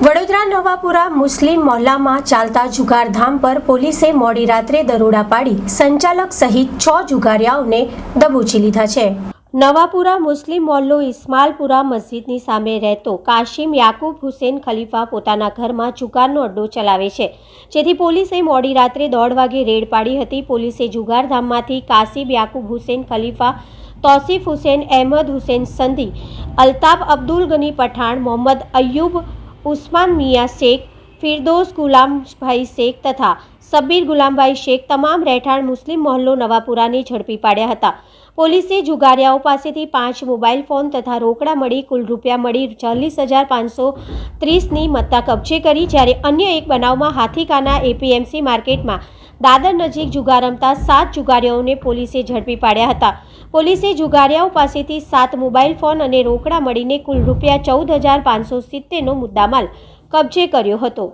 વડોદરા નવાપુરા મુસ્લિમ મોહલ્લામાં ચાલતા જુગારધામ પર પોલીસે મોડી રાત્રે દરોડા પાડી સંચાલક સહિત છ જુગારિયાઓને દબોચી લીધા છે. નવાપુરા મુસ્લિમ મોલ્લો ઇસ્માલપુરા મસ્જિદની સામે રહેતો કાશિમ યાકુબ હુસેન ખલીફા પોતાના ઘરમાં જુગારનો અડ્ડો ચલાવે છે. જેથી પોલીસે મોડી રાત્રે દોઢ વાગે રેડ પાડી હતી. પોલીસે જુગારધામમાંથી કાશિબ યાકુબ હુસેન ખલીફા, તોસીફ હુસેન, અહેમદ હુસેન સંધી, અલ્તાફ અબ્દુલ ગની પઠાણ, મોહમ્મદ અય્યુબ ઉસ્માન મિયા શેખ, ફિરદોસ ગુલામભાઈ શેખ તથા સબ્બીર ગુલામભાઈ શેખ તમામ રહેઠાણ મુસ્લિમ મહોલ્લો નવાપુરાને ઝડપી પાડ્યા હતા. પોલીસે જુગારિયાઓ પાસેથી પાંચ મોબાઈલ ફોન તથા રોકડા મળી કુલ રૂપિયા મળી ચાલીસ હજાર પાંચસો ત્રીસની મત્તા કબજે કરી, જ્યારે અન્ય એક બનાવમાં હાથીકાના એપીએમસી માર્કેટમાં દાદર નજીક જુગાર રમતા સાત જુગારીઓને પોલીસે ઝડપી પાડ્યા હતા. પોલીસે જુગારીયાઓ પાસેથી સાત મોબાઈલ ફોન અને રોકડા મળીને કુલ રૂપિયા ચૌદ હજાર પાંચસો સિત્તેરનો મુદ્દામાલ કબજે કર્યો હતો.